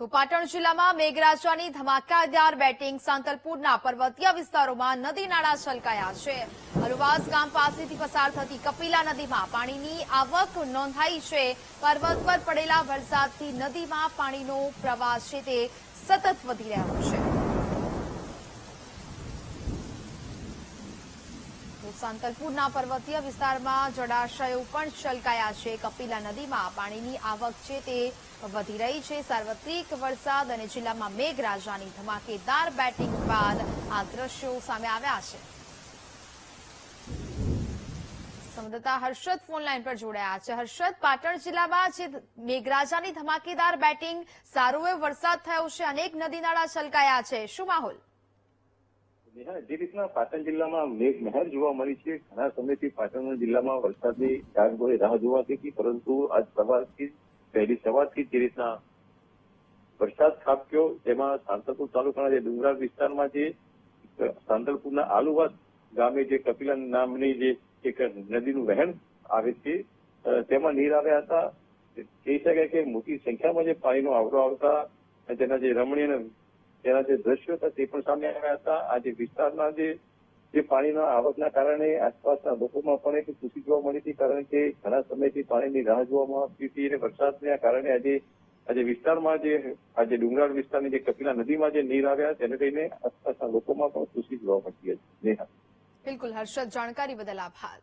તો પાટણ જિલ્લામાં મેઘરાજાની ધમાકાદાર બેટિંગ સાંતલપુરના પર્વતીય વિસ્તારોમાં નદી નાળા છલકાયા છે. અલુવાસ ગામ પાસેથી પસાર થતી કપિલા નદીમાં પાણીની આવક નોંધાઈ છે. પર્વત પર પડેલા વરસાદથી નદીમાં પાણીનો પ્રવાહ છે તે સતત વધી રહ્યો છે. સાંતલપુરના પર્વતીય વિસ્તારમાં જળાશયો પણ છલકાયા છે. કપિલા નદીમાં પાણીની આવક છે તે વધી રહી છે. સાર્વત્રિક વરસાદ અને જિલ્લામાં મેઘરાજાની ધમાકેદાર બેટિંગ બાદ આ દ્રશ્યો સામે આવ્યા છે. સંવાદદાતા હર્ષદ ફોન લાઈન પર જોડાયા છે. હર્ષદ, પાટણ જિલ્લામાં જે મેઘરાજાની ધમાકેદાર બેટિંગ, સારો એવો વરસાદ થયો છે. અનેક નદી નાળા છલકાયા છે. શું માહોલ? જે રીતના પાટણ જિલ્લામાં મેઘ મહેર જોવા મળી છે, ઘણા સમયથી પાટણ જિલ્લામાં વરસાદની ડાગડોળે રાહ જોવાતી હતી પરંતુ આજ સવારથી પહેલી સવારથી જે રીતના વરસાદ ખાબક્યો તેમાં સાંતલપુર તાલુકાના જે ડુંગરાળ વિસ્તારમાં જે સાંતલપુરના આલુવાદ ગામે જે કપિલા નામની જે એક નદીનું વહેણ આવે છે તેમાં નીર આવ્યા હતા. કહી શકાય કે મોટી સંખ્યામાં જે પાણીનો આવરો આવતા, તેના જે રમણીય તેના જે દ્રશ્યો હતા તે પણ સામે આવ્યા હતા. આ વિસ્તારના જે જે પાણીના આવકના કારણે આસપાસના લોકોમાં પણ એક ખુશી જોવા મળી હતી, કારણ કે ઘણા સમયથી પાણીની રાહ જોવામાં આવતી હતી અને વરસાદના કારણે આજે આજે વિસ્તારમાં જે, આજે ડુંગરાળ વિસ્તારની જે કપિલા નદીમાં જે નીર આવ્યા, તેને લઈને આસપાસના લોકોમાં પણ ખુશી જોવા મળતી હતી. બિલકુલ, હર્ષદ, જાણકારી બદલ આભાર.